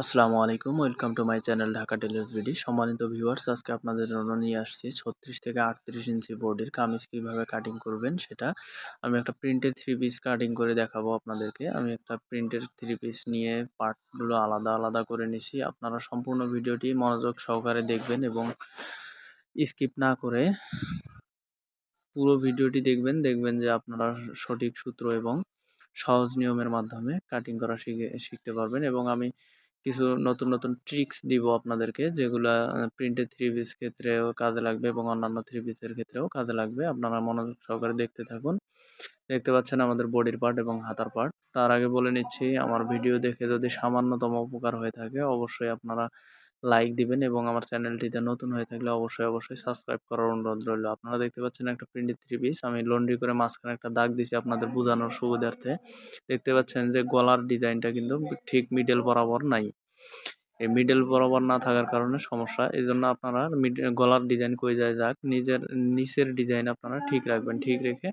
আসসালামু আলাইকুম, welcome to my channel Dhaka টেলির ভিডি। সম্মানিত ভিউয়ার্স, আজকে আপনাদের জন্য নিয়ে আসছি ছত্রিশ থেকে আটত্রিশ ইঞ্চি বোর্ডের কামিজ কীভাবে কাটিং করবেন সেটা। আমি একটা প্রিন্টের থ্রি পিস কাটিং করে দেখাবো আপনাদেরকে। আমি একটা প্রিন্টের থ্রি পিস নিয়ে পার্টগুলো আলাদা আলাদা করে নিছি। আপনারা সম্পূর্ণ ভিডিওটি মনোযোগ সহকারে দেখবেন এবং স্কিপ না করে পুরো ভিডিওটি দেখবেন। দেখবেন যে আপনারা সঠিক সূত্র এবং সহজ নিয়মের মাধ্যমে কাটিং করা শিখে, শিখতে পারবেন এবং আমি কিছু নতুন নতুন ট্রিক্স দিব আপনাদেরকে, যেগুলো প্রিন্টেড থ্রি পিস ক্ষেত্রেও কাজে লাগবে এবং অন্যান্য থ্রি পিসের ক্ষেত্রেও কাজে লাগবে। আপনারা মনোযোগ সহকারে দেখতে থাকুন। দেখতে পাচ্ছেন আমাদের বডির পার্ট এবং হাতার পার্ট তার আগে বলে নিচ্ছি, আমার ভিডিও দেখে যদি সামান্যতম উপকার হয়ে থাকে, অবশ্যই আপনারা লাইক দিবেন এবং আমার চ্যানেলটিতে নতুন হয়ে থাকলে অবশ্যই অবশ্যই সাবস্ক্রাইব করার অনুরোধ রইল। আপনারা দেখতে পাচ্ছেন একটা প্রিন্টেড থ্রি পিস আমি লন্ড্রি করে মাঝখানে একটা দাগ দিছি আপনাদের বোঝানোর সুবিধার্থে। দেখতে পাচ্ছেন যে গলার ডিজাইনটা কিন্তু ঠিক মিডল বরাবর নাই। এই মিডল বরাবর না থাকার কারণে সমস্যা। এই জন্য আপনারা গলার ডিজাইন কই যায় যাক, নিজের, নিচের ডিজাইন আপনারা ঠিক রাখবেন। ঠিক রেখে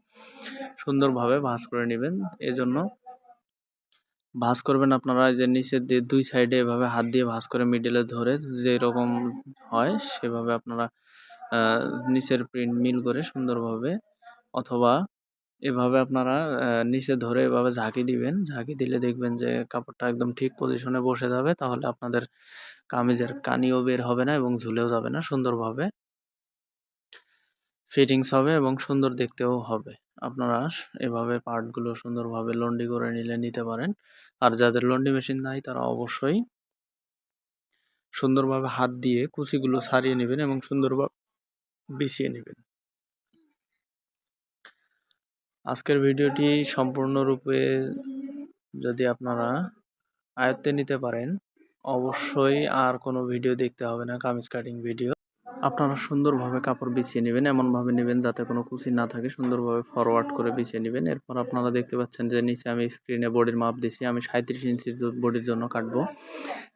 সুন্দরভাবে ভাঁজ করে নেবেন। এজন্য ভাঁজ করবেন আপনারা যে নিচের দিয়ে দুই সাইডে এভাবে হাত দিয়ে ভাঁজ করে মিডলে ধরে যেরকম হয় সেভাবে আপনারা নিচের প্রিন্ট মিল করে সুন্দরভাবে অথবা এভাবে আপনারা নিচে ধরে এভাবে ঝাঁকি দিবেন। ঝাঁকি দিলে দেখবেন যে কাপড়টা একদম ঠিক পজিশনে বসে যাবে, তাহলে আপনাদের কামিজের কানিও বের হবে না এবং ঝুলেও যাবে না, সুন্দরভাবে ফিটিংস হবে এবং সুন্দর দেখতেও হবে। আপনারা এভাবে পার্টগুলো সুন্দরভাবে লন্ডি করে নিলে নিতে পারেন। আর যাদের লন্ডি মেশিন নাই, তারা অবশ্যই সুন্দরভাবে হাত দিয়ে কুচিগুলো ছাড়িয়ে নেবেন এবং সুন্দরভাবে বিছিয়ে নেবেন। আজকের ভিডিওটি সম্পূর্ণরূপে যদি আপনারা আয়ত্তে নিতে পারেন, অবশ্যই আর কোনো ভিডিও দেখতে হবে না, কামিজ কাটিং ভিডিও। আপনারা সুন্দরভাবে কাপড় বিছিয়ে নেবেন, এমনভাবে নেবেন যাতে কোনো কুচি না থাকে, সুন্দরভাবে ফরওয়ার্ড করে বিছিয়ে নেবেন। এরপর আপনারা দেখতে পাচ্ছেন যে নিচে আমি স্ক্রিনে বডির মাপ দিছি, আমি সাঁত্রিশ ইঞ্চি বডির জন্য কাটবো।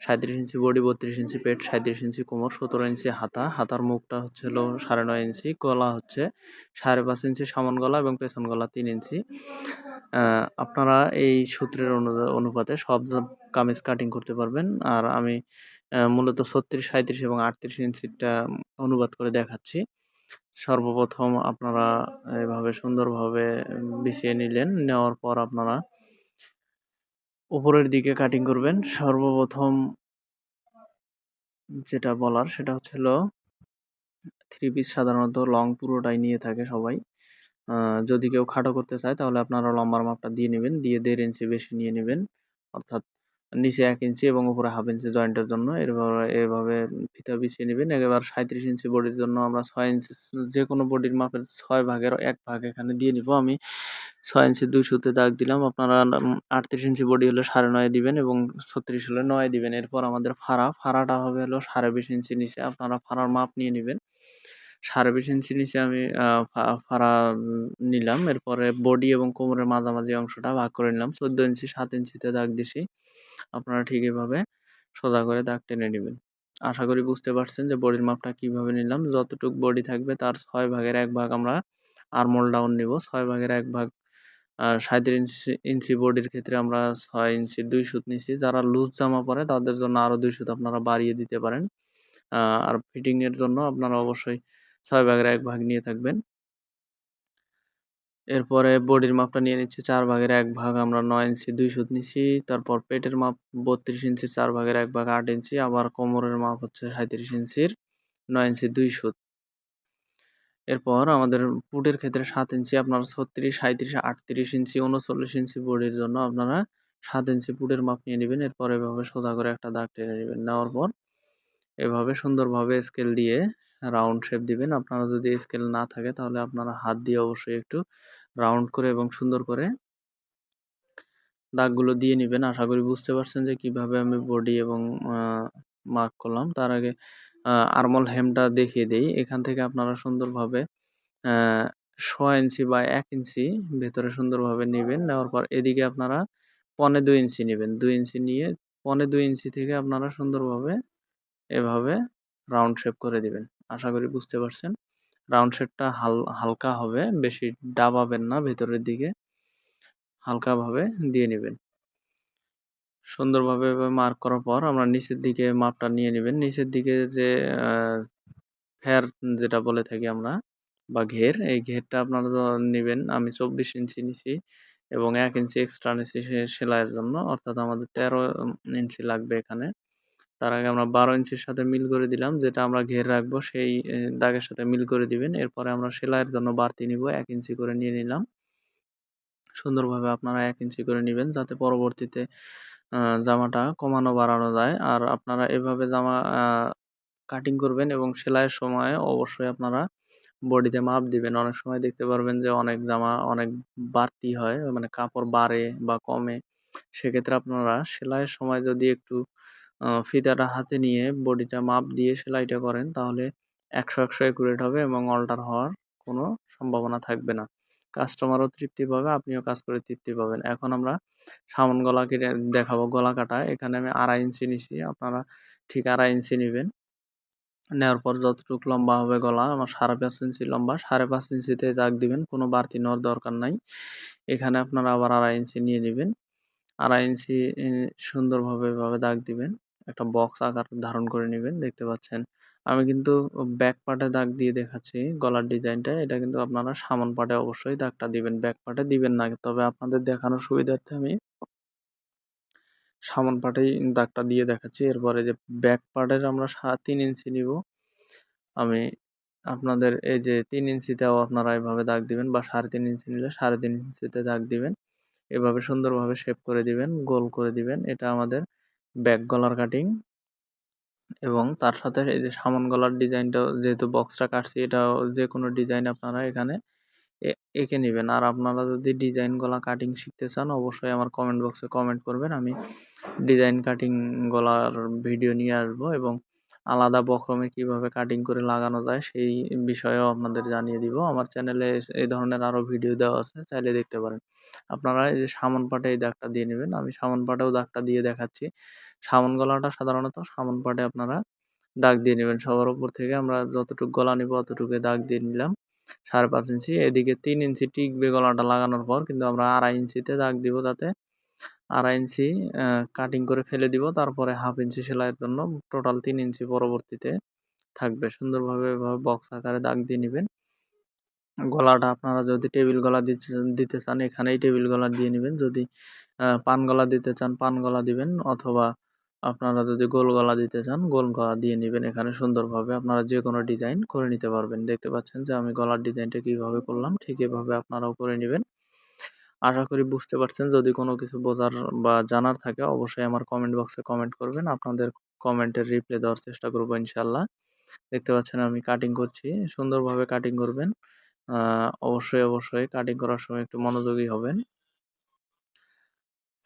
সাঁত্রিশ ইঞ্চি বডি বত্রিশ ইঞ্চি পেট সাঁত্রিশ ইঞ্চি কোমর, সতেরো ইঞ্চি হাতা। হাতার মুখটা হচ্ছে হলো সাড়ে নয় ইঞ্চি গলা হচ্ছে সাড়ে পাঁচ ইঞ্চি সামন গলা এবং পেছন গলা তিন ইঞ্চি আপনারা এই সূত্রের অনুপাতে সব কামিজ কাটিং করতে পারবেন। আর আমি মূলত ছত্রিশ সাঁত্রিশ এবং আটত্রিশ ইঞ্চিটা অনুবাদ করে দেখাচ্ছি। সর্বপ্রথম আপনারা এভাবে সুন্দরভাবে বিছিয়ে নিলেন, নেওয়ার পর আপনারা উপরের দিকে কাটিং করবেন। সর্বপ্রথম যেটা বলার সেটা হচ্ছে হলো থ্রি পিস সাধারণত লং পুরোটাই নিয়ে থাকে সবাই। যদি কেউ খাটো করতে চায় তাহলে আপনারা লম্বার মাপটা দিয়ে নেবেন, দিয়ে দেড় ইঞ্চি বেশি নিয়ে নেবেন। অর্থাৎ নিচে এক ইঞ্চি এবং উপরে হাফ ইঞ্চি জয়েন্টের জন্য। এরপর এভাবে ফিতা বিছিয়ে নেবেন। এবার সাঁত্রিশ ইঞ্চি বডির জন্য আমরা ছয় ইঞ্চি যে কোনো বডির মাপের ছয় ভাগের এক ভাগ এখানে দিয়ে নিব। আমি ছয় ইঞ্চি দুই সুতে দাগ দিলাম। আপনারা আটত্রিশ ইঞ্চি বডি হলে সাড়ে নয় দিবেন এবং ছত্রিশ হলে নয় দিবেন। এরপর আমাদের ফাড়া। ফাড়াটা হবে হলো সাড়ে বিশ ইঞ্চি নিচে। আপনারা ফাড়ার মাপ নিয়ে নেবেন। সাড়ে বিশ ইঞ্চি নিচে আমি ফাড়া নিলাম। এরপরে বডি এবং কোমরের মাঝামাঝি অংশটা ভাগ করে নিলাম। চোদ্দ ইঞ্চি, সাত ইঞ্চিতে দাগ দিছি। আপনারা ঠিক এভাবে সোজা করে দাগ টেনে নেবেন। আশা করি বুঝতে পারছেন যে বডির মাপটা কীভাবে নিলাম। যতটুক বডি থাকবে তার ছয় ভাগের এক ভাগ আমরা আরমোল ডাউন নিব। ছয় ভাগের এক ভাগ সাঁত্রিশ ইঞ্চি ইঞ্চি বডির ক্ষেত্রে আমরা ছয় ইঞ্চি, দুই সুত নিছি। যারা লুজ জামা পরে তাদের জন্য আরও দুই সুত আপনারা বাড়িয়ে দিতে পারেন। আর ফিটিংয়ের জন্য আপনারা অবশ্যই ছয় ভাগের এক ভাগ নিয়ে থাকবেন। এরপরে বডির মাপটা নিয়ে নিচ্ছে চার ভাগের এক ভাগ, আমরা নয় ইঞ্চি, দুই সুত নিচ্ছি তারপর পেটের মাপ বত্রিশ ইঞ্চি, চার ভাগের এক ভাগ, আট ইঞ্চি। আবার কোমরের মাপ হচ্ছে সাঁত্রিশ ইঞ্চির, নয় ইঞ্চি, দুই সুত। এরপর আমাদের পুটের ক্ষেত্রে সাত ইঞ্চি, আপনারা ছত্রিশ সাঁত্রিশ আটত্রিশ ইঞ্চি, উনচল্লিশ ইঞ্চি বডির জন্য আপনারা সাত ইঞ্চি পুটের মাপ নিয়ে নেবেন। এরপর এভাবে সোজা করে একটা দাগ টেনে নেবেন। নেওয়ার পর এভাবে সুন্দরভাবে স্কেল দিয়ে রাউন্ড শেপ দিবেন। আপনারা যদি স্কেল না থাকে, তাহলে আপনারা হাত দিয়ে অবশ্যই একটু রাউন্ড করে এবং সুন্দর করে দাগগুলো দিয়ে নেবেন। আশা করি বুঝতে পারছেন যে কীভাবে আমি বডি এবং মার্ক করলাম। তার আগে আরমল হেমটা দেখিয়ে দেই। এখান থেকে আপনারা সুন্দরভাবে ছ ইঞ্চি বা এক ইঞ্চি ভেতরে সুন্দরভাবে নেবেন। নেওয়ার পর এদিকে আপনারা পনে দুই ইঞ্চি নেবেন। দুই ইঞ্চি নিয়ে পনে দুই ইঞ্চি থেকে আপনারা সুন্দরভাবে এভাবে রাউন্ড শেপ করে দিবেন। আশা করি বুঝতে পারছেন। রাউন্ড শেপটা হাল, হালকা হবে, বেশি ডাবাবেন না ভেতরের দিকে। হালকাভাবে দিয়ে নেবেন। সুন্দরভাবে মার্ক করার পর আমরা নিচের দিকে মাপটা নিয়ে নেবেন। নিচের দিকে যে ফেয়ার যেটা বলে থাকি আমরা বা ঘের, এই ঘেরটা আপনারা নেবেন। আমি চব্বিশ ইঞ্চি নিছি এবং এক ইঞ্চি এক্সট্রা নিছি সেলাইয়ের জন্য। অর্থাৎ আমাদের তেরো ইঞ্চি লাগবে এখানে। তার আগে আমরা বারো ইঞ্চির সাথে মিল করে দিলাম, যেটা আমরা ঘের রাখব, সেই দাগের সাথে মিল করে দিবেন। এরপরে আমরা সেলাইয়ের জন্য বাড়তি নিব, এক ইঞ্চি করে নিয়ে নিলাম। সুন্দরভাবে আপনারা এক ইঞ্চি করে নেবেন, যাতে পরবর্তীতে জামাটা কমানো বাড়ানো যায়। আর আপনারা এভাবে জামা কাটিং করবেন এবং সেলাইয়ের সময় অবশ্যই আপনারা বডিতে মাপ দিবেন। অনেক সময় দেখতে পারবেন যে অনেক জামা অনেক বাড়তি হয় মানে কাপড় বাড়ে বা কমে। সেক্ষেত্রে আপনারা সেলাইয়ের সময় যদি একটু ফিতাটা হাতে নিয়ে বডিটা মাপ দিয়ে সেলাইটা করেন, তাহলে একশো একশো একুরেট হবে এবং অল্টার হওয়ার কোনো সম্ভাবনা থাকবে না। কাস্টমারও তৃপ্তি পাবে, আপনিও কাজ করে তৃপ্তি পাবেন। এখন আমরা সামন গলা কেটে দেখাবো গলা কাটা। এখানে আমি আড়াই ইঞ্চি নিছি, আপনারা ঠিক আড়াই ইঞ্চি নেবেন। নেওয়ার পর যতটুকু লম্বা হবে গলা, আমার সাড়ে পাঁচ ইঞ্চি লম্বা, সাড়ে পাঁচ ইঞ্চিতে দাগ দিবেন, কোনো বাড়তি নেওয়ার দরকার নাই। এখানে আপনারা আবার আড়াই ইঞ্চি নিয়ে নেবেন। আড়াই ইঞ্চি সুন্দরভাবে এভাবে দাগ দিবেন। একটা বক্স আকার ধারণ করে নেবেন, দেখতে পাচ্ছেন। আমি কিন্তু ব্যাক পার্টে দাগ দিয়ে দেখাচ্ছি গলার ডিজাইনটা এটা কিন্তু আপনারা সামন পার্টে অবশ্যই দাগটা দিবেন ব্যাক পার্টে দিবেন না। তবে আপনাদের দেখানোর সুবিধার্থে আমি সামন পার্টেই দাগটা দিয়ে দেখাচ্ছি। এরপরে যে ব্যাক পার্টের আমরা সাড়ে তিন ইঞ্চি নিব। আমি আপনাদের এই যে তিন ইঞ্চিতেও আপনারা এভাবে দাগ দিবেন বা সাড়ে তিন ইঞ্চি নিলে সাড়ে তিন ইঞ্চিতে দাগ দিবেন। এভাবে সুন্দরভাবে শেপ করে দিবেন, গোল করে দিবেন। এটা আমাদের ব্যাক গলার কাটিং এবং তার সাথে এই যে সামন গলার ডিজাইনটাও, যেহেতু বক্সটা কাটছি, এটাও যে কোনো ডিজাইন আপনারা এখানে এঁকে নেবেন। আর আপনারা যদি ডিজাইন গলা কাটিং শিখতে চান, অবশ্যই আমার কমেন্ট বক্সে কমেন্ট করবেন। আমি ডিজাইন কাটিং গলার ভিডিও নিয়ে আসব এবং আলাদা বক্রমে কীভাবে কাটিং করে লাগানো যায় সেই বিষয়েও আপনাদের জানিয়ে দিব। আমার চ্যানেলে এই ধরনের আরও ভিডিও দেওয়া আছে, চাইলে দেখতে পারেন। আপনারা এই যে সামন পাটে এই দাগটা দিয়ে নেবেন। আমি সামন পাটেও দাগটা দিয়ে দেখাচ্ছি। সামন গলাটা সাধারণত সামন পাটে আপনারা দাগ দিয়ে নেবেন। সবার উপর থেকে আমরা যতটুকু গলা নিব অতটুকু দাগ দিয়ে নিলাম। সাড়ে পাঁচ ইঞ্চি, এদিকে তিন ইঞ্চি টিকবে গলাটা লাগানোর পর, কিন্তু আমরা আড়াই ইঞ্চিতে দাগ দিব তাতে। আড়াই ইঞ্চি কাটিং করে ফেলে দিব। তারপরে হাফ ইঞ্চি সেলাইয়ের জন্য টোটাল তিন ইঞ্চি পরবর্তীতে থাকবে। সুন্দরভাবে এভাবে বক্স আকারে দাগ দিয়ে নেবেন। গলাটা আপনারা যদি টেবিল গলা দিতে চান এখানেই টেবিল গলা দিয়ে নেবেন। যদি পান গলা দিতে চান, পান গলা দিবেন। অথবা আপনারা যদি গোল গলা দিতে চান, গোল গলা দিয়ে নেবেন। এখানে সুন্দরভাবে আপনারা যে কোনো ডিজাইন করে নিতে পারবেন। দেখতে পাচ্ছেন যে আমি গলার ডিজাইনটা কীভাবে করলাম, ঠিক এভাবে আপনারাও করে নেবেন। আশা করি বুঝতে পারছেন। যদি কোনো কিছু বোঝার বা জানার থাকে, অবশ্যই আমার কমেন্ট বক্সে কমেন্ট করবেন। আপনাদের কমেন্টের রিপ্লাই দেওয়ার চেষ্টা করব ইনশাল্লাহ দেখতে পাচ্ছেন আমি কাটিং করছি। সুন্দরভাবে কাটিং করবেন। অবশ্যই অবশ্যই কাটিং করার সময় একটু মনোযোগী হবেন।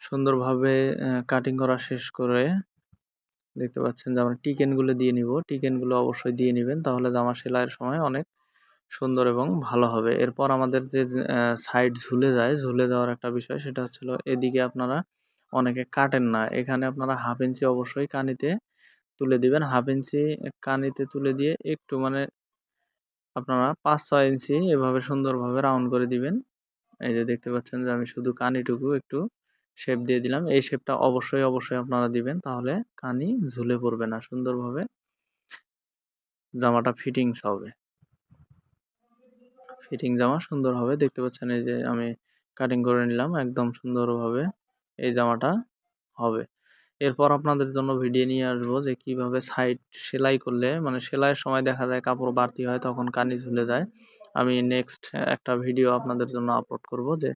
সুন্দরভাবে কাটিং করা শেষ করে দেখতে পাচ্ছেন যে আমরা টিকেনগুলো দিয়ে নিব। টিকেনগুলো অবশ্যই দিয়ে নেবেন। তাহলে জামা সেলাইয়ের সময় অনেক সুন্দর এবং ভালো হবে। এরপর আমাদের যে সাইড ঝুলে যায়, ঝুলে দেওয়ার একটা বিষয় সেটা হচ্ছিল এদিকে আপনারা অনেকে কাটেন না। এখানে আপনারা হাফ ইঞ্চি অবশ্যই কানিতে তুলে দিবেন। হাফ ইঞ্চি কানিতে তুলে দিয়ে একটু মানে আপনারা পাঁচ, ছয় ইঞ্চি এভাবে সুন্দরভাবে রাউন্ড করে দিবেন। এই যে দেখতে পাচ্ছেন যে, আমি শুধু কানিটুকু একটু শেপ দিয়ে দিলাম। এই শেপটা অবশ্যই অবশ্যই আপনারা দিবেন, তাহলে কানি ঝুলে পড়বে না। সুন্দরভাবে জামাটা ফিটিংস হবে। ফিটিং জামা সুন্দর হবে। দেখতে পাচ্ছেন এই যে আমি কাটিং করে নিলাম, একদম সুন্দরভাবে এই জামাটা হবে। এরপর আপনাদের জন্য ভিডিও নিয়ে আসব যে কীভাবে সাইড সেলাই করলে মানে সেলাইয়ের সময় দেখা যায় কাপড় বাড়তি হয়, তখন কানি ঝুলে যায়। আমি নেক্সট একটা ভিডিও আপনাদের জন্য আপলোড করব যে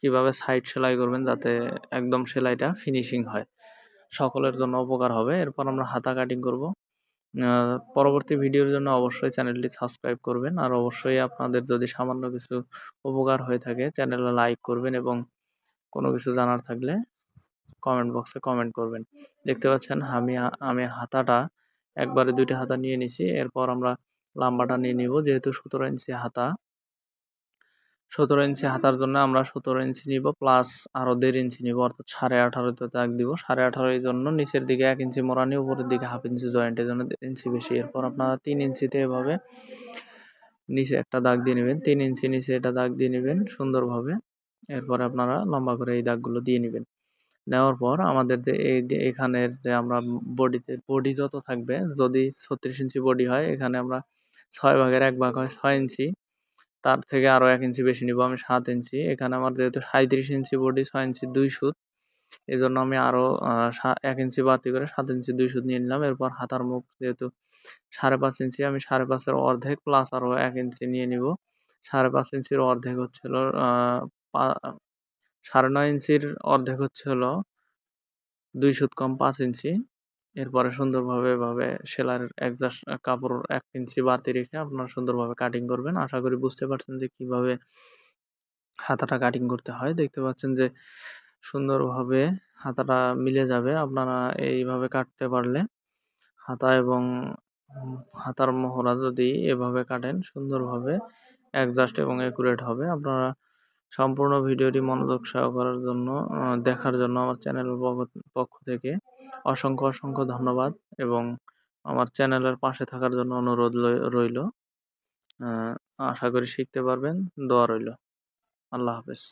কীভাবে সাইড সেলাই করবেন যাতে একদম সেলাইটা ফিনিশিং হয়। সকলের জন্য উপকার হবে। এরপর আমরা হাতা কাটিং করব। পরবর্তী ভিডিওর জন্য অবশ্যই চ্যানেলটি সাবস্ক্রাইব করবেন। আর অবশ্যই আপনাদের যদি সামান্য কিছু উপকার হয়ে থাকে চ্যানেলে লাইক করবেন এবং কোনো কিছু জানার থাকলে কমেন্ট বক্সে কমেন্ট করবেন। দেখতে পাচ্ছেন, আমি আমি হাতাটা একবারে দুইটা হাতা নিয়ে নিছি। এরপর আমরা লাম্বাটা নিয়ে নিব। যেহেতু সতেরো ইঞ্চি হাতা সতেরো ইঞ্চি হাতার জন্য আমরা সতেরো ইঞ্চি নিব প্লাস আরও দেড় ইঞ্চি নিব, অর্থাৎ সাড়ে আঠারোতে দাগ দিব। সাড়ে আঠারোর জন্য নিচের দিকে এক ইঞ্চি মোড়ানি উপরের দিকে হাফ ইঞ্চি জয়েন্টের জন্য দেড় ইঞ্চি বেশি। এরপর আপনারা তিন ইঞ্চিতে এভাবে নিচে একটা দাগ দিয়ে নেবেন। তিন ইঞ্চি নিচে এটা দাগ দিয়ে নেবেন সুন্দরভাবে। এরপরে আপনারা লম্বা করে এই দাগগুলো দিয়ে নেবেন। নেওয়ার পর আমাদের যে এই এখানের যে আমরা বডিতে, বডি যত থাকবে, যদি ছত্রিশ ইঞ্চি বডি হয়, এখানে আমরা ছয় ভাগের এক ভাগ হয় ছয় ইঞ্চি। তার থেকে আরও এক ইঞ্চি বেশি নিব আমি সাত ইঞ্চি। এখানে আমার যেহেতু সাঁত্রিশ ইঞ্চি বডি ছয় ইঞ্চি দুই সুত। এই জন্য আমি আরও এক ইঞ্চি বাতি করে সাত ইঞ্চি দুই সুত নিয়ে নিলাম। এরপর হাতার মুখ যেহেতু সাড়ে পাঁচ ইঞ্চি, আমি সাড়ে পাঁচের অর্ধেক প্লাস আরও এক ইঞ্চি নিয়ে নিব। সাড়ে পাঁচ ইঞ্চির অর্ধেক হচ্ছিল সাড়ে নয় ইঞ্চির অর্ধেক হচ্ছে হলো দুই সুত কম পাঁচ ইঞ্চি। এরপরে সুন্দরভাবে এভাবে সেলার একজাস্ট কাপড় এক ইঞ্চি বাড়তি রেখে আপনারা সুন্দরভাবে কাটিং করবেন। আশা করি বুঝতে পারছেন যে কীভাবে হাতাটা কাটিং করতে হয়। দেখতে পাচ্ছেন যে সুন্দরভাবে হাতাটা মিলে যাবে। আপনারা এইভাবে কাটতে পারলে হাতা এবং হাতার মহড়া যদি এভাবে কাটেন সুন্দরভাবে অ্যাডজাস্ট এবং অ্যাকুরেট হবে। আপনারা সম্পূর্ণ ভিডিওটি মনোযোগ সহকারের জন্য দেখার জন্য আমার চ্যানেলের পক্ষ থেকে অসংখ্য অসংখ্য ধন্যবাদ এবং আমার চ্যানেলের পাশে থাকার জন্য অনুরোধ রইল। আশা করি শিখতে পারবেন। দোয়া রইল। আল্লাহ হাফেজ।